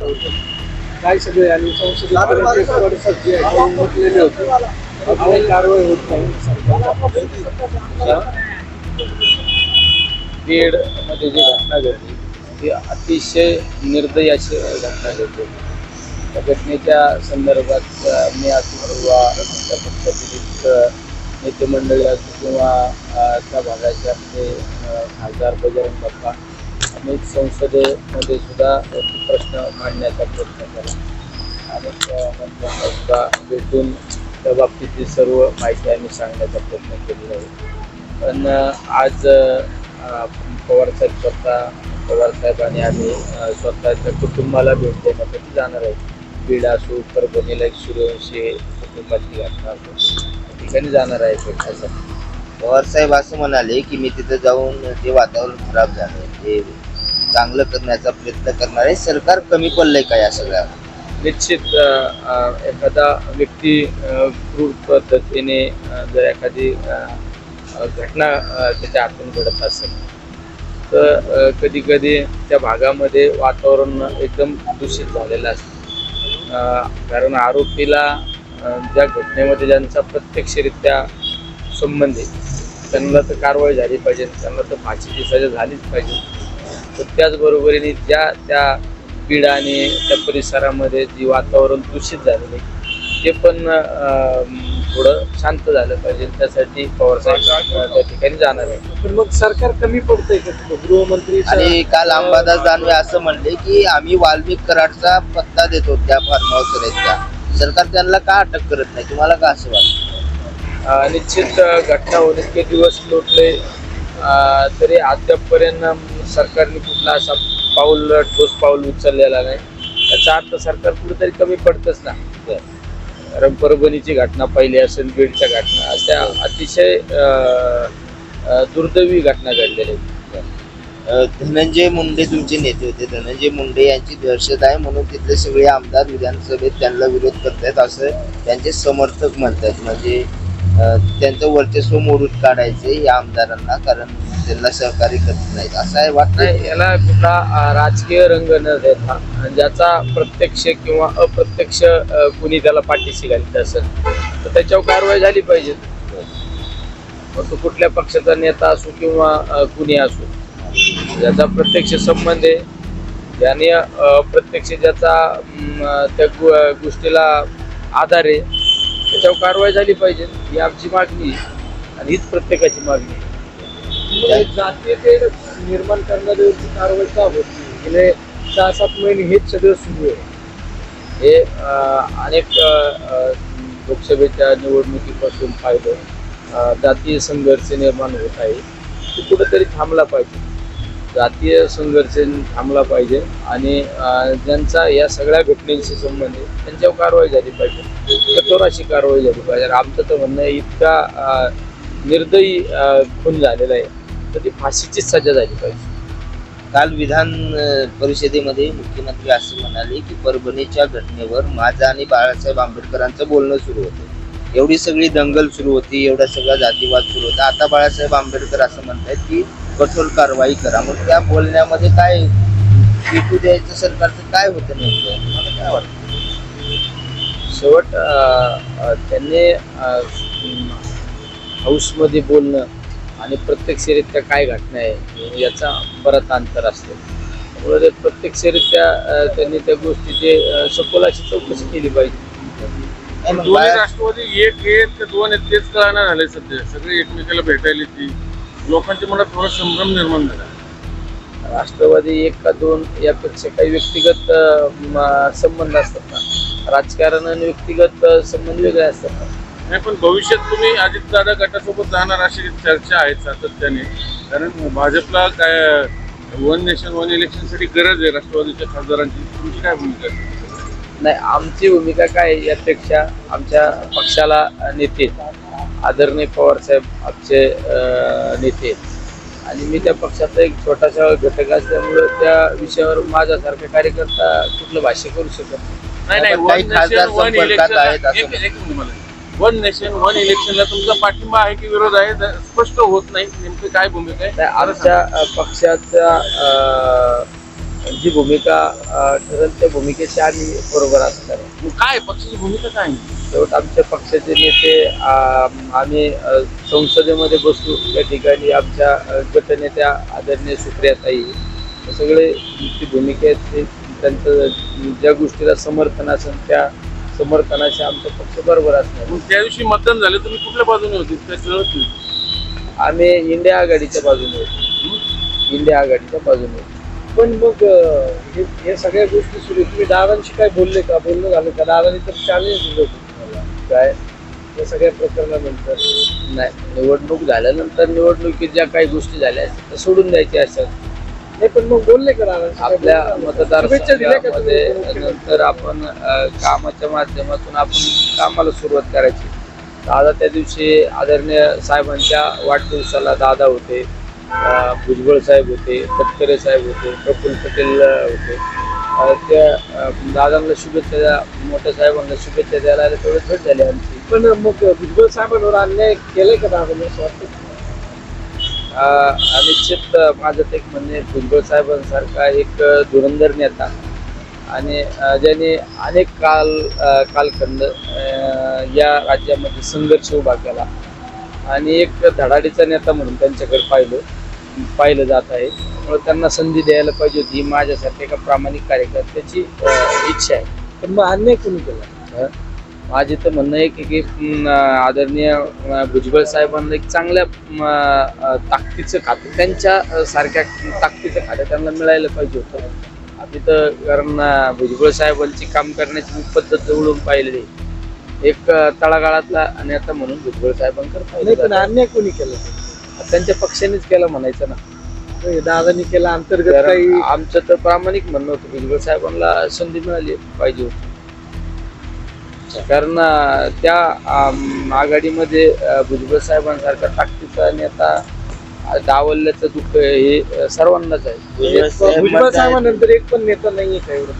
काय सगळे आणि संसद एक वर्षात आहे. म्हटलेले होते. अजून कारवाई होत नाही. सरकारच्या बीडमध्ये जी घटना घडली ती अतिशय निर्दयी अशी घटना घडली. त्या घटनेच्या संदर्भात मी असो किंवा आमच्या पक्षातील अ, नेते मंडळी असो किंवा त्या भागाचे म्हणजे, आपले खासदार बजरंग बाप्पा मी संसदेमध्ये सुद्धा प्रश्न मांडण्याचा प्रयत्न केला. आणि मंत्र्यांना सुद्धा भेटून त्या बाबतीतली सर्व माहिती आम्ही सांगण्याचा प्रयत्न केलेला आहे. पण आज पवारसाहेब पवार साहेब स्वतः पवार आणि आम्ही स्वतःच्या कुटुंबाला भेट देण्यासाठी जाणार आहे. बीड असो परभणीला एक सूर्यवंशी कुटुंबातली घटना असो त्या ठिकाणी जाणार आहे भेटण्यासाठी पवारसाहेब असं म्हणाले की मी तिथं जाऊन ते वातावरण खराब झालं. ते चांगलं करण्याचा प्रयत्न करणारे. सरकार कमी पडलंय का या सगळ्या? निश्चित एखादा व्यक्ती क्रूर पद्धतीने जर एखादी घटना त्याच्या हातून घडत असेल तर कधी कधी त्या भागामध्ये वातावरण एकदम दूषित झालेलं असतं. कारण आरोपीला ज्या घटनेमध्ये ज्यांचा प्रत्यक्षरित्या संबंधित त्यांना तर कारवाई झाली पाहिजे त्यांना तर फाशीची सजा झालीच पाहिजे. तर त्याचबरोबरीने ज्या त्या बीड आणि त्या परिसरामध्ये जी वातावरण दूषित झालेलं आहे ते पण थोडं शांत झालं पाहिजे. त्यासाठी पवारसाहेब त्या ठिकाणी जाणार आहे पण मग सरकार कमी पडतंय का गृहमंत्री आणि काल अंबादास दानवे असं म्हणले की आम्ही वाल्मिक कराडचा पत्ता देतो त्या फार्म हाऊस त्या सरकार त्यांना का अटक करत नाही? तुम्हाला का असं वाटतं? निश्चित घटना होऊन इतके दिवस लोटले तरी अद्यापपर्यंत सरकारने कुठला असा पाऊल ठोस पाऊल उचललेला नाही. याचा अर्थ सरकार कुठेतरी कमी पडतच ना. कारण परभणीची घटना पहिली असेल बीडच्या घटना. अशा अतिशय दुर्दैवी घटना घडलेल्या आहेत धनंजय मुंडे तुमचे नेते होते. धनंजय मुंडे यांची दहशत आहे म्हणून तिथले सगळे आमदार विधानसभेत त्यांना विरोध करतायत असं त्यांचे समर्थक म्हणतात म्हणजे त्यांचं वर्चस्व मोडून काढायचे या आमदारांना. कारण त्यांना सहकार्य करत नाहीत. असं आहे वाटत नाही याला कुठला राजकीय रंग न देता ज्याचा प्रत्यक्ष किंवा अप्रत्यक्ष कुणी त्याला पाठीशी घालीत असेल तर त्याच्यावर कारवाई झाली पाहिजे. मग तो कुठल्या पक्षाचा नेता असो किंवा कुणी असो ज्याचा प्रत्यक्ष संबंध आहे ज्याने अप्रत्यक्ष ज्याचा त्या गोष्टीला आधार आहे त्याच्यावर कारवाई झाली पाहिजे. ही आमची मागणी आणि हीच प्रत्येकाची मागणी म्हणजे आहे जातीय निर्माण करणाऱ्यावरची कारवाई का होत नाही? गेले सहा सात महिने हेच सगळं सुरू आहे. हे अनेक लोकसभेच्या निवडणुकीपासून पाहिलं जातीय संघर्ष निर्माण होत आहे. ते कुठंतरी थांबला पाहिजे. जातीय संघर्ष थांबला पाहिजे आणि ज्यांचा या सगळ्या घटनेशी संबंध आहे त्यांच्यावर कारवाई झाली पाहिजे. कठोर अशी कारवाई झाली पाहिजे. आमचं तर म्हणणं इतका निर्दयी खून झालेला आहे. तर ती फाशीचीच सजा झाली पाहिजे. काल विधान परिषदेमध्ये मुख्यमंत्री असं म्हणाले की परभणीच्या घटनेवर माझं आणि बाळासाहेब आंबेडकरांचं बोलणं सुरू होतं. एवढी सगळी दंगल सुरू होती एवढा सगळा जातीवाद सुरू होता. आता बाळासाहेब आंबेडकर असं म्हणतायत की कठोर कारवाई करा. मग त्या बोलण्यामध्ये काय पिटू द्यायचं सरकारचं काय होतं नेमकं? मला काय वाटतं? शेवट त्यांनी हाऊसमध्ये बोलणं आणि प्रत्यक्षरित्या काय घटना आहे याचा बराच अंतर असतो. त्यामुळे ते प्रत्यक्षरित्या त्यांनी त्या गोष्टीची अं, सखोल अशी चौकशी केली पाहिजे. दोन्ही राष्ट्रवादी एक आहेत का दोन आहेत तेच कळणार झाले सध्या. सगळे एकमेकाला भेटायला ती लोकांच्या मनात थोडा संभ्रम निर्माण झाला. राष्ट्रवादी एक का दोन यापेक्षा काही व्यक्तिगत संबंध असतात ना. राजकारण आणि व्यक्तिगत संबंध वेगळे असतात ना. नाही पण भविष्यात तुम्ही अजितदादा गटासोबत जाणार अशी चर्चा आहे सातत्याने. कारण भाजपला काय वन नेशन वन इलेक्शनसाठी गरज आहे राष्ट्रवादीच्या खासदारांची. तुमची काय भूमिका नाही आमची भूमिका काय यापेक्षा आमच्या पक्षाला नेते आदरणीय पवार साहेब आमचे नेते. आणि मी त्या पक्षाचा एक छोटासा घटक असल्यामुळं त्या विषयावर माझ्यासारखा कार्यकर्ता कुठलं भाष्य करू शकत नाही. खासदार संपर्कात आहेत असं वन नेशन वन इलेक्शनला तुमचा पाठिंबा आहे की विरोध आहे? ज- स्पष्ट होत नाही. नेमकी काय भूमिका आहे? आमच्या अं, पक्षाचा अं, जी भूमिका ठरेल त्या भूमिकेशी आम्ही बरोबर असणार आहे. काय पक्षाची भूमिका काय? शेवट आमच्या पक्षाचे नेते आम्ही संसदेमध्ये बसू त्या ठिकाणी आमच्या गटनेत्या आदरणीय सुप्रियाताई. सगळे ती भूमिका आहेत. ते त्यांचं ज्या गोष्टीला समर्थन असेल त्या समर्थनाशी आमचा पक्ष बरोबर असणार. मग त्या दिवशी मतदान झालं तुम्ही कुठल्या बाजूने होते? काय कळत नाही आम्ही इंडिया आघाडीच्या बाजूने होतो. इंडिया आघाडीच्या बाजूने होतो. पण मग अं, हे हे सगळ्या गोष्टी सुरू आहेत. तुम्ही दादांशी काय बोलले का? बोलणं झालं का? दादांनी तर चॅलेंज दिलं होतं तुम्हाला. काय? या सगळ्या प्रकरणानंतर. नाही निवडणूक झाल्यानंतर निवडणुकीत ज्या काही गोष्टी झाल्या त्या सोडून द्यायच्या असतात. नाही पण मग बोलले का आपल्या मतदारसंघामध्ये? नंतर आपण अ, कामाच्या माध्यमातून आपण कामाला सुरुवात करायची. दादा त्या दिवशी आदरणीय साहेबांच्या वाढदिवसाला दादा होते अ, भुजबळ साहेब होते तटकरे साहेब होते प्रफुल्ल पटेल अ, होते. अ, त्या अ, दादांना शुभेच्छा द्या मोठ्या साहेबांना शुभेच्छा द्यायला आल्या तेवढे भेट झाली आमची. पण मग भुजबळ साहेबांवर अन्याय केलाय का दादांनी असं वाटतं. निश्चित माझं एक म्हणणे आहे, भुजबळ साहेबांसारखा एक धुरंधर नेता. आणि ज्याने अनेक काल कालखंड या राज्यामध्ये संघर्ष उभा केला. आणि एक धडाडीचा नेता म्हणून त्यांच्याकडे पाहिलं पाहिलं जात आहे. त्यामुळे त्यांना संधी द्यायला पाहिजे होती ही माझ्यासाठी एका प्रामाणिक कार्यकर्त्याची इच्छा आहे. पण मग अन्याय कोणी केला? माझे तर म्हणणं आहे की आदरणीय भुजबळ साहेबांना एक चांगल्या ताकदीचं खातं त्यांच्या सारख्या ताकदीचं खातं त्यांना मिळायला पाहिजे होतं आम्ही तर कारण भुजबळ साहेबांची काम करण्याची मी पद्धत जवळून पाहिलेली. एक तळागाळातला नेता म्हणून भुजबळ साहेबांकडे. अन्याय कोणी केला त्यांच्या पक्षानेच केलं म्हणायचं ना दादांनी केला अंतर्गत आमचं तर प्रामाणिक म्हणणं होतं भुजबळ साहेबांना संधी मिळाली पाहिजे होती कारण त्या आघाडीमध्ये भुजबळ साहेबांसारखा ताकदीचा नेता डावलल्याचं दुःख हे सर्वांनाच आहे. भुजबळ साहेबांनंतर एक पण नेता एवढं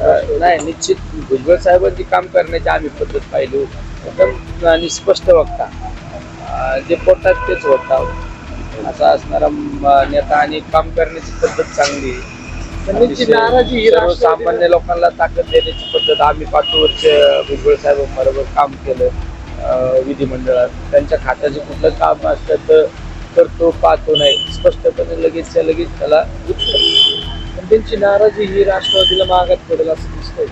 अं, नाही निश्चित भुजबळ साहेबांची काम करण्याची आम्ही पद्धत पाहिली होती. एकदम आणि स्पष्ट वक्ता. जे पोटात तेच होता. असा असणारा नेता आणि काम करण्याची पद्धत चांगली ही सर्वसामान्य लोकांना ताकद देण्याची पद्धत आम्ही पाच वर्ष भुजबळ साहेबांबरोबर काम केलं विधिमंडळात. त्यांच्या खात्याचं कुठलं काम असलं तर करतो पाहतो नाही. स्पष्टपणे लगेचच्या लगेच त्याला उत्तर. पण त्यांची नाराजी ही राष्ट्रवादीला मागात पडेल असं दिसतंय.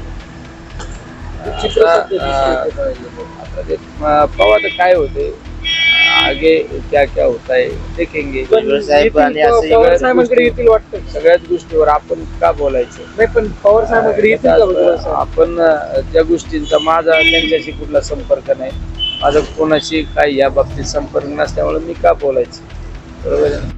आता, ते आता काय होते? आगे क्या क्या होता है देखेंगे। पण भुजबळ साहेब आणि येतील, असं पवार सगळ्याच साहेबांकडे गोष्टी- येतील वाटतं. सगळ्याच गोष्टीवर आपण का बोलायचं? नाही पण पवार साहेबांकडे येतील का भुजबळ साहेब? आपण अं, त्या गोष्टींचा माझा त्यांच्याशी कुठला संपर्क नाही. माझा कोणाशी काही या बाबतीत संपर्क नसल्यामुळे मी का बोलायचं? बरोबर आहे ना?